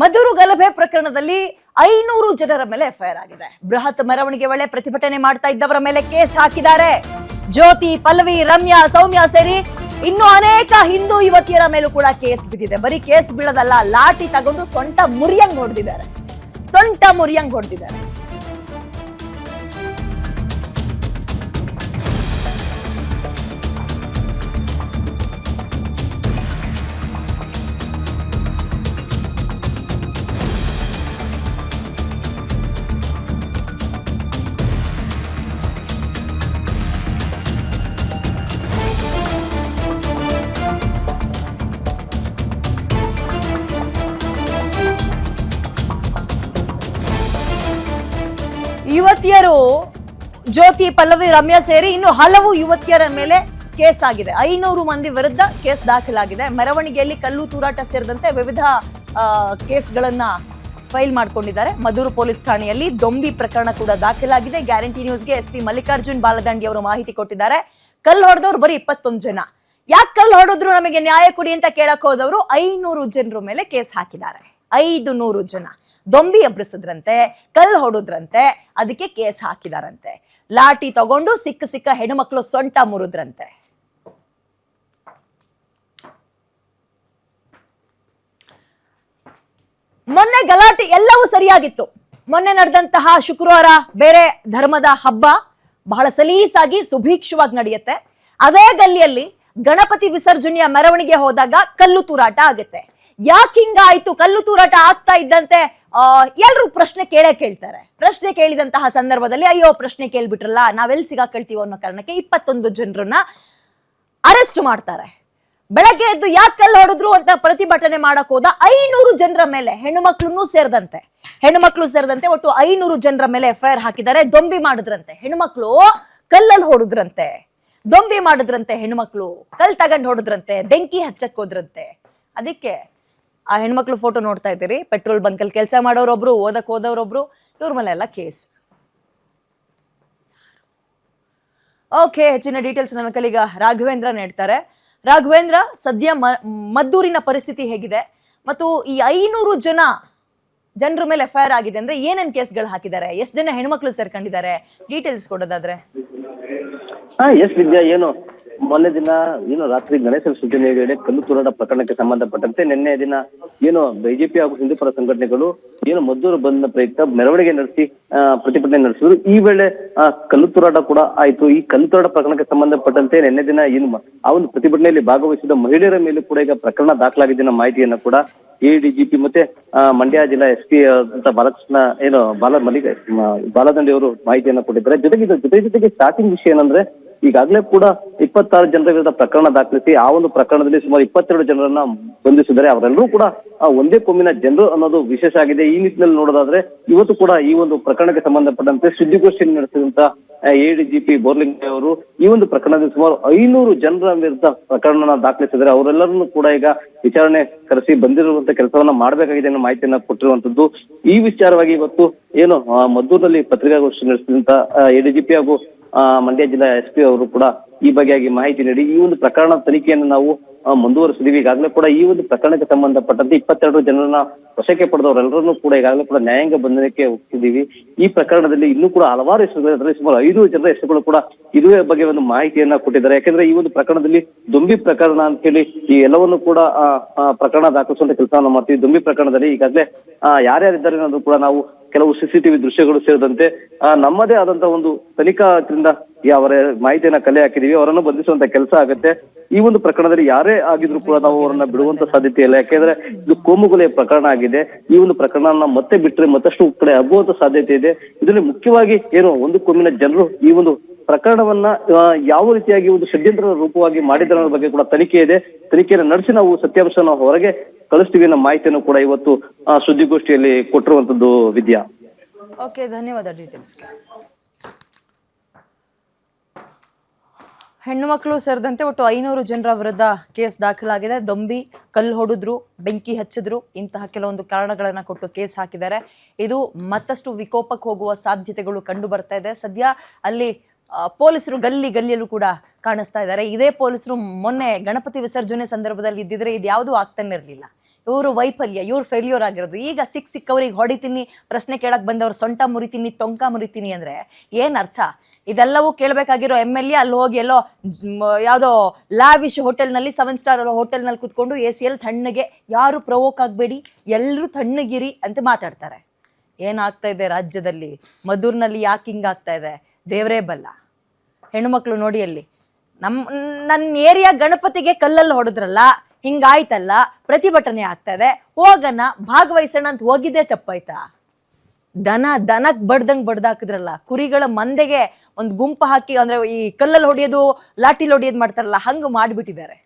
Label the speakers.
Speaker 1: ಮದ್ದೂರು ಗಲಭೆ ಪ್ರಕರಣದಲ್ಲಿ ಐನೂರು ಜನರ ಮೇಲೆ ಎಫ್ಐಆರ್ ಆಗಿದೆ. ಬೃಹತ್ ಮೆರವಣಿಗೆ ವೇಳೆ ಪ್ರತಿಭಟನೆ ಮಾಡ್ತಾ ಇದ್ದವರ ಮೇಲೆ ಕೇಸ್ ಹಾಕಿದ್ದಾರೆ. ಜ್ಯೋತಿ, ಪಲ್ಲವಿ, ರಮ್ಯಾ, ಸೌಮ್ಯ ಸೇರಿ ಇನ್ನು ಅನೇಕ ಹಿಂದೂ ಯುವತಿಯರ ಮೇಲೂ ಕೂಡ ಕೇಸ್ ಬಿದ್ದಿದೆ. ಬರೀ ಕೇಸ್ ಬೀಳದಲ್ಲ, ಲಾಠಿ ತಗೊಂಡು ಸೊಂಟ ಮುರಿಯಂಗ್ ಹೊಡೆದಿದ್ದಾರೆ. ಸೊಂಟ ಮುರಿಯಂಗ್ ಹೊಡೆದಿದ್ದಾರೆ. ಯುವತಿಯರು ಜ್ಯೋತಿ ಪಲ್ಲವಿ ರಮ್ಯಾ ಸೇರಿ ಇನ್ನು ಹಲವು ಯುವತಿಯರ ಮೇಲೆ ಕೇಸ್ ಆಗಿದೆ. ಐನೂರು ಮಂದಿ ವಿರುದ್ಧ ಕೇಸ್ ದಾಖಲಾಗಿದೆ. ಮೆರವಣಿಗೆಯಲ್ಲಿ ಕಲ್ಲು ತೂರಾಟ ಸೇರಿದಂತೆ ವಿವಿಧ ಕೇಸ್ಗಳನ್ನು ಫೈಲ್ ಮಾಡ್ಕೊಂಡಿದ್ದಾರೆ. ಮಧುರು ಪೊಲೀಸ್ ಠಾಣೆಯಲ್ಲಿ ದೊಂಬಿ ಪ್ರಕರಣ ಕೂಡ ದಾಖಲಾಗಿದೆ. ಗ್ಯಾರಂಟಿ ನ್ಯೂಸ್ಗೆ ಎಸ್ ಪಿ ಮಲ್ಲಿಕಾರ್ಜುನ್ ಬಾಲದಂಡಿ ಅವರು ಮಾಹಿತಿ ಕೊಟ್ಟಿದ್ದಾರೆ. ಕಲ್ಲು ಹೊಡೆದವ್ರು ಬರೀ ಇಪ್ಪತ್ತೊಂದು ಜನ. ಯಾಕೆ ಕಲ್ಲು ಹೊಡೆದ್ರು ನಮಗೆ ನ್ಯಾಯ ಕೊಡಿ ಅಂತ ಕೇಳಕ್ ಹೋದವರು ಐನೂರು ಜನರ ಮೇಲೆ ಕೇಸ್ ಹಾಕಿದ್ದಾರೆ. ಐದು ನೂರು ಜನ. ದೊಂಬಿ ಎಬ್ಬಿಸಿದ್ರಂತೆ ಕಲ್ಲು ಹೊಡೆದ್ರಂತೆ, ಅದಕ್ಕೆ ಕೇಸ್ ಹಾಕಿದಾರಂತೆ. ಲಾಠಿ ತಗೊಂಡು ಸಿಕ್ಕ ಸಿಕ್ಕ ಹೆಣ್ಮಕ್ಳು ಸೊಂಟ ಮುರಿದ್ರಂತೆ. ಮೊನ್ನೆ ಗಲಾಟೆ ಎಲ್ಲವೂ ಸರಿಯಾಗಿತ್ತು. ಮೊನ್ನೆ ನಡೆದಂತಹ ಶುಕ್ರವಾರ ಬೇರೆ ಧರ್ಮದ ಹಬ್ಬ ಬಹಳ ಸಲೀಸಾಗಿ ಸುಭೀಕ್ಷವಾಗಿ ನಡೆಯುತ್ತೆ. ಅದೇ ಗಲ್ಲಿಯಲ್ಲಿ ಗಣಪತಿ ವಿಸರ್ಜನೆಯ ಮೆರವಣಿಗೆ ಹೋದಾಗ ಕಲ್ಲು ತೂರಾಟ ಆಗುತ್ತೆ. ಯಾಕೆ ಹಿಂಗಾಯ್ತು ಕಲ್ಲು ತೂರಾಟ ಆಗ್ತಾ ಇದ್ದಂತೆ, ಆ, ಎಲ್ರು ಪ್ರಶ್ನೆ ಕೇಳೇ ಕೇಳ್ತಾರೆ. ಪ್ರಶ್ನೆ ಕೇಳಿದಂತಹ ಸಂದರ್ಭದಲ್ಲಿ, ಅಯ್ಯೋ, ಪ್ರಶ್ನೆ ಕೇಳ್ಬಿಟ್ರಲ್ಲ ನಾವೆಲ್ಲಿ ಸಿಗಾಕೊಳ್ತೀವೋ ಅನ್ನೋ ಕಾರಣಕ್ಕೆ ಇಪ್ಪತ್ತೊಂದು ಜನರನ್ನ ಅರೆಸ್ಟ್ ಮಾಡ್ತಾರೆ. ಬೆಳಗ್ಗೆ ಎದ್ದು ಯಾಕೆ ಕಲ್ಲು ಹೊಡೆದ್ರು ಅಂತ ಪ್ರತಿಭಟನೆ ಮಾಡಕ್ ಹೋದ ಐನೂರು ಜನರ ಮೇಲೆ, ಹೆಣ್ಣು ಮಕ್ಳನ್ನೂ ಸೇರಿದಂತೆ. ಹೆಣ್ಣು ಮಕ್ಳು ಸೇರಿದಂತೆ ಒಟ್ಟು ಐನೂರು ಜನರ ಮೇಲೆ ಎಫ್ಐಆರ್ ಹಾಕಿದ್ದಾರೆ, ದೊಂಬಿ ಮಾಡಿದ್ರಂತೆ. ಹೆಣ್ಮಕ್ಳು ಕಲ್ಲಲ್ಲಿ ಹೊಡೆದ್ರಂತೆ. ದೊಂಬಿ ಮಾಡಿದ್ರಂತೆ ಹೆಣ್ಮಕ್ಳು ಕಲ್ ತಗೊಂಡ್ ಹೊಡೆದ್ರಂತೆ, ಬೆಂಕಿ ಹಚ್ಚಕ್ ಹೋದ್ರಂತೆ. ಅದಕ್ಕೆ ಆ ಹೆಣ್ಮಕ್ಳು ಫೋಟೋ ನೋಡ್ತಾ ಇದ್ದೀರಿ. ಪೆಟ್ರೋಲ್ ಬಂಕಲ್ಲಿ ಕೆಲಸ ಮಾಡೋರೊಬ್ರು, ಓದಕ್ ಹೋದವ್ರೊಬ್ರು, ಇವ್ರ ಮೇಲೆ ಎಲ್ಲ ಕೇಸ್ ಓಕೆ ಹೆಚ್ಚಿನ ಡೀಟೇಲ್ಸ್ ನನ್ನ ಕಲೀಗ ರಾಘವೇಂದ್ರ ನೀಡ್ತಾರೆ. ರಾಘವೇಂದ್ರ, ಸದ್ಯ ಮದ್ದೂರಿನ ಪರಿಸ್ಥಿತಿ ಹೇಗಿದೆ? ಮತ್ತು ಈ ಐನೂರು ಜನ ಜನರ ಮೇಲೆ ಎಫ್ ಆಗಿದೆ ಅಂದ್ರೆ ಏನೇನ್ ಕೇಸ್ಗಳು ಹಾಕಿದ್ದಾರೆ? ಎಷ್ಟು ಜನ ಹೆಣ್ಮಕ್ಳು ಸೇರ್ಕೊಂಡಿದ್ದಾರೆ? ಡೀಟೇಲ್ಸ್ ಕೊಡೋದಾದ್ರೆ.
Speaker 2: ಹಾ, ಎಸ್ ವಿದ್ಯಾ, ಏನು? ಮೊನ್ನೆ ದಿನ ಏನು ರಾತ್ರಿ ಗಣೇಶ ವಿಸರ್ಜನೆ ವೇಳೆ ಕಲ್ಲು ತೂರಾಟ ಪ್ರಕರಣಕ್ಕೆ ಸಂಬಂಧಪಟ್ಟಂತೆ ನಿನ್ನೆ ದಿನ ಏನು ಬಿಜೆಪಿ ಹಾಗೂ ಹಿಂದೂಪರ ಸಂಘಟನೆಗಳು ಏನು ಮದ್ದೂರು ಬಂದ ಪ್ರಯುಕ್ತ ಮೆರವಣಿಗೆ ನಡೆಸಿ ಪ್ರತಿಭಟನೆ ನಡೆಸಿದ್ರು. ಈ ವೇಳೆ ಕಲ್ಲು ತೂರಾಟ ಕೂಡ ಆಯ್ತು. ಈ ಕಲ್ಲು ತೂರಾಟ ಪ್ರಕರಣಕ್ಕೆ ಸಂಬಂಧಪಟ್ಟಂತೆ ನಿನ್ನೆ ದಿನ ಏನು ಆ ಒಂದು ಪ್ರತಿಭಟನೆಯಲ್ಲಿ ಭಾಗವಹಿಸಿದ ಮಹಿಳೆಯರ ಮೇಲೂ ಕೂಡ ಈಗ ಪ್ರಕರಣ ದಾಖಲಾಗಿದೆ ಅನ್ನೋ ಮಾಹಿತಿಯನ್ನ ಕೂಡ ಎಡಿಜಿಪಿ ಮತ್ತೆ ಮಂಡ್ಯ ಜಿಲ್ಲಾ ಎಸ್ ಪಿ ಅಂತ ಬಾಲಕೃಷ್ಣ, ಏನು, ಬಾಲ ಮಲ್ಲಿಗೆ ಬಾಲದಂಡಿ ಅವರು ಮಾಹಿತಿಯನ್ನ ಕೊಟ್ಟಿದ್ದಾರೆ. ಜೊತೆಗೆ ಜೊತೆ ಜೊತೆಗೆ ಸ್ಟಾರ್ಟಿಂಗ್ ವಿಷಯ ಏನಂದ್ರೆ ಈಗಾಗಲೇ ಕೂಡ ಇಪ್ಪತ್ತಾರು ಜನರ ವಿರುದ್ಧ ಪ್ರಕರಣ ದಾಖಲಿಸಿ, ಆ ಒಂದು ಪ್ರಕರಣದಲ್ಲಿ ಸುಮಾರು ಇಪ್ಪತ್ತೆರಡು ಜನರನ್ನ ಬಂಧಿಸಿದ್ದಾರೆ. ಅವರೆಲ್ಲರೂ ಕೂಡ, ಆ, ಒಂದೇ ಕೊಮ್ಮಿನ ಜನರು ಅನ್ನೋದು ವಿಶೇಷ ಆಗಿದೆ. ಈ ನಿಟ್ಟಿನಲ್ಲಿ ನೋಡೋದಾದ್ರೆ, ಇವತ್ತು ಕೂಡ ಈ ಒಂದು ಪ್ರಕರಣಕ್ಕೆ ಸಂಬಂಧಪಟ್ಟಂತೆ ಸುದ್ದಿಗೋಷ್ಠಿ ನಡೆಸಿದಂತ ಎಡಿಜಿಪಿ ಬೋರ್ಲಿಂಗ್ ಅವರು ಈ ಒಂದು ಪ್ರಕರಣದಲ್ಲಿ ಸುಮಾರು ಐನೂರು ಜನರ ವಿರುದ್ಧ ಪ್ರಕರಣ ದಾಖಲಿಸಿದ್ದಾರೆ. ಅವರೆಲ್ಲರನ್ನು ಕೂಡ ಈಗ ವಿಚಾರಣೆ ಕರೆಸಿ ಬಂದಿರುವಂತಹ ಕೆಲಸವನ್ನ ಮಾಡಬೇಕಾಗಿದೆ ಅನ್ನೋ ಮಾಹಿತಿಯನ್ನ ಕೊಟ್ಟಿರುವಂತದ್ದು ಈ ವಿಚಾರವಾಗಿ ಇವತ್ತು ಏನು ಮದ್ದೂರಿನಲ್ಲಿ ಪತ್ರಿಕಾಗೋಷ್ಠಿ ನಡೆಸಿದಂತ ಎಡಿಜಿಪಿ ಹಾಗೂ ಮಂಡ್ಯ ಜಿಲ್ಲಾ ಎಸ್ ಪಿ ಅವರು ಕೂಡ ಈ ಬಗೆಯಾಗಿ ಮಾಹಿತಿ ನೀಡಿ, ಈ ಒಂದು ಪ್ರಕರಣ ತನಿಖೆಯನ್ನು ನಾವು ಮುಂದುವರಿಸಿದೀವಿ. ಈಗಾಗಲೇ ಕೂಡ ಈ ಒಂದು ಪ್ರಕರಣಕ್ಕೆ ಸಂಬಂಧಪಟ್ಟಂತೆ ಇಪ್ಪತ್ತೆರಡು ಜನರನ್ನ ವಶಕ್ಕೆ ಪಡೆದವರೆಲ್ಲರನ್ನೂ ಕೂಡ ಈಗಾಗಲೇ ಕೂಡ ನ್ಯಾಯಾಂಗ ಬಂಧನಕ್ಕೆ ಒಪ್ಪಿದ್ದೀವಿ. ಈ ಪ್ರಕರಣದಲ್ಲಿ ಇನ್ನೂ ಕೂಡ ಹಲವಾರು ಹೆಸರುಗಳು ಸುಮಾರು ಐದು ಜನರ ಹೆಸರುಗಳು ಕೂಡ ಇದುವೇ ಬಗ್ಗೆ ಒಂದು ಮಾಹಿತಿಯನ್ನ ಕೊಟ್ಟಿದ್ದಾರೆ. ಯಾಕಂದ್ರೆ ಈ ಒಂದು ಪ್ರಕರಣದಲ್ಲಿ ದುಂಬಿ ಪ್ರಕರಣ ಅಂತ ಹೇಳಿ ಈ ಎಲ್ಲವನ್ನು ಕೂಡ ಪ್ರಕರಣ ದಾಖಲಿಸುವಂತ ಕೆಲಸವನ್ನು ಮಾಡ್ತೀವಿ. ದುಂಬಿ ಪ್ರಕರಣದಲ್ಲಿ ಈಗಾಗಲೇ ಯಾರ್ಯಾರಿದ್ದಾರೆ ಅನ್ನೋದು ಕೂಡ ನಾವು ಕೆಲವು ಸಿಸಿಟಿವಿ ದೃಶ್ಯಗಳು ಸೇರಿದಂತೆ ನಮ್ಮದೇ ಆದಂತ ಒಂದು ತನಿಖಾದಿಂದ ಅವರ ಮಾಹಿತಿಯನ್ನ ಕಲೆ ಹಾಕಿದೀವಿ. ಅವರನ್ನು ಬಂಧಿಸುವಂತ ಕೆಲಸ ಆಗುತ್ತೆ. ಈ ಒಂದು ಪ್ರಕರಣದಲ್ಲಿ ಯಾರೇ ಆಗಿದ್ರು ಕೂಡ ನಾವು ಅವರನ್ನ ಬಿಡುವಂತ ಸಾಧ್ಯತೆ ಇಲ್ಲ. ಯಾಕೆಂದ್ರೆ ಇದು ಕೋಮುಗೊಲೆ ಪ್ರಕರಣ ಆಗಿದೆ. ಈ ಒಂದು ಪ್ರಕರಣನ ಮತ್ತೆ ಬಿಟ್ಟರೆ ಮತ್ತಷ್ಟು ಕಡೆ ಹಬ್ಬುವಂತ ಸಾಧ್ಯತೆ ಇದೆ. ಇದರಲ್ಲಿ ಮುಖ್ಯವಾಗಿ ಏನು ಒಂದು ಕೊಮ್ಮಿನ ಜನರು ಈ ಒಂದು ಪ್ರಕರಣವನ್ನ ಯಾವ ರೀತಿಯಾಗಿ ಒಂದು ಷಡ್ಯಂತ್ರದ ರೂಪವಾಗಿ ಮಾಡಿದ್ರ ಬಗ್ಗೆ ಕೂಡ ತನಿಖೆ ಇದೆ. ತನಿಖೆಯನ್ನು ನಡೆಸಿ ನಾವು ಸತ್ಯಾಂಶನ ಹೊರಗೆ ಕಳಿಸ್ತೀವಿ ಅನ್ನೋ ಮಾಹಿತಿಯನ್ನು ಕೂಡ ಇವತ್ತು ಸುದ್ದಿಗೋಷ್ಠಿಯಲ್ಲಿ ಕೊಟ್ಟಿರುವಂತದ್ದು ವಿದ್ಯಾ.
Speaker 1: ಓಕೆ, ಧನ್ಯವಾದ ಡೀಟೇಲ್ಸ್ಗೆ. ಹೆಣ್ಣು ಮಕ್ಕಳು ಸೇರಿದಂತೆ ಒಟ್ಟು ಐನೂರು ಜನರ ವಿರುದ್ಧ ಕೇಸ್ ದಾಖಲಾಗಿದೆ. ದೊಂಬಿ, ಕಲ್ಲು ಹೊಡೆದ್ರು, ಬೆಂಕಿ ಹಚ್ಚಿದ್ರು, ಇಂತಹ ಕೆಲವೊಂದು ಕಾರಣಗಳನ್ನ ಕೊಟ್ಟು ಕೇಸ್ ಹಾಕಿದ್ದಾರೆ. ಇದು ಮತ್ತಷ್ಟು ವಿಕೋಪಕ್ಕೆ ಹೋಗುವ ಸಾಧ್ಯತೆಗಳು ಕಂಡು ಬರ್ತಾ ಇದೆ. ಸದ್ಯ ಅಲ್ಲಿ ಪೊಲೀಸರು ಗಲ್ಲಿ ಗಲ್ಲಿಯಲ್ಲೂ ಕೂಡ ಕಾಣಿಸ್ತಾ ಇದ್ದಾರೆ. ಇದೇ ಪೊಲೀಸರು ಮೊನ್ನೆ ಗಣಪತಿ ವಿಸರ್ಜನೆ ಸಂದರ್ಭದಲ್ಲಿ ಇದ್ದಿದ್ರೆ ಇದು ಯಾವುದೂ ಆಗ್ತಾನೆ ಇರಲಿಲ್ಲ. ಇವರು ವೈಫಲ್ಯ, ಇವ್ರು ಫೇಲ್ಯೂರ್ ಆಗಿರೋದು. ಈಗ ಸಿಕ್ ಸಿಕ್ಕವರಿಗೆ ಹೊಡಿತೀನಿ ಪ್ರಶ್ನೆ ಕೇಳಕ್ ಬಂದವ್ರು ಸೊಂಟ ಮುರಿತೀನಿ ತೊಂಕ ಮುರಿತೀನಿ ಅಂದ್ರೆ ಏನು ಅರ್ಥ? ಇದೆಲ್ಲವೂ ಕೇಳಬೇಕಾಗಿರೋ ಎಂ ಎಲ್ ಎ ಅಲ್ಲಿ ಹೋಗಿ ಎಲ್ಲೋ ಯಾವುದೋ ಲಾವಿಶ್ ಹೋಟೆಲ್ನಲ್ಲಿ ಸೆವೆನ್ ಸ್ಟಾರ್ ಹೋಟೆಲ್ನಲ್ಲಿ ಕೂತ್ಕೊಂಡು ಎ ಸಿ ಎಲ್ ತಣ್ಣಗೆ ಯಾರು ಪ್ರವೋಕ್ ಆಗಬೇಡಿ ಎಲ್ಲರೂ ತಣ್ಣಗಿರಿ ಅಂತ ಮಾತಾಡ್ತಾರೆ. ಏನಾಗ್ತಾ ಇದೆ ರಾಜ್ಯದಲ್ಲಿ? ಮಧುರ್ನಲ್ಲಿ ಯಾಕೆ ಹಿಂಗಾಗ್ತಾ ಇದೆ? ದೇವರೇ ಬಲ್ಲ. ಹೆಣ್ಣುಮಕ್ಳು ನೋಡಿ ಅಲ್ಲಿ. ನಮ್ಮ ನನ್ನ ಏರಿಯಾ ಗಣಪತಿಗೆ ಕಲ್ಲಲ್ಲಿ ಹೊಡೆದ್ರಲ್ಲ, ಹಿಂಗಾಯ್ತಲ್ಲ, ಪ್ರತಿಭಟನೆ ಆಗ್ತದೆ, ಹೋಗಣ, ಭಾಗವಹಿಸೋಣ ಅಂತ ಹೋಗಿದ್ದೆ ತಪ್ಪಾಯ್ತಾ? ದನ ದನಕ್ಕೆ ಬಡ್ದಂಗೆ ಬಡ್ದಾಕಿದ್ರಲ್ಲ, ಕುರಿಗಳ ಮಂದೆಗೆ ಒಂದು ಗುಂಪು ಹಾಕಿ, ಅಂದ್ರೆ ಈ ಕಲ್ಲಲ್ಲಿ ಹೊಡೆಯೋದು ಲಾಟಿಲ್ ಹೊಡೆಯೋದು ಮಾಡ್ತಾರಲ್ಲ, ಹಂಗೆ ಮಾಡಿಬಿಟ್ಟಿದ್ದಾರೆ.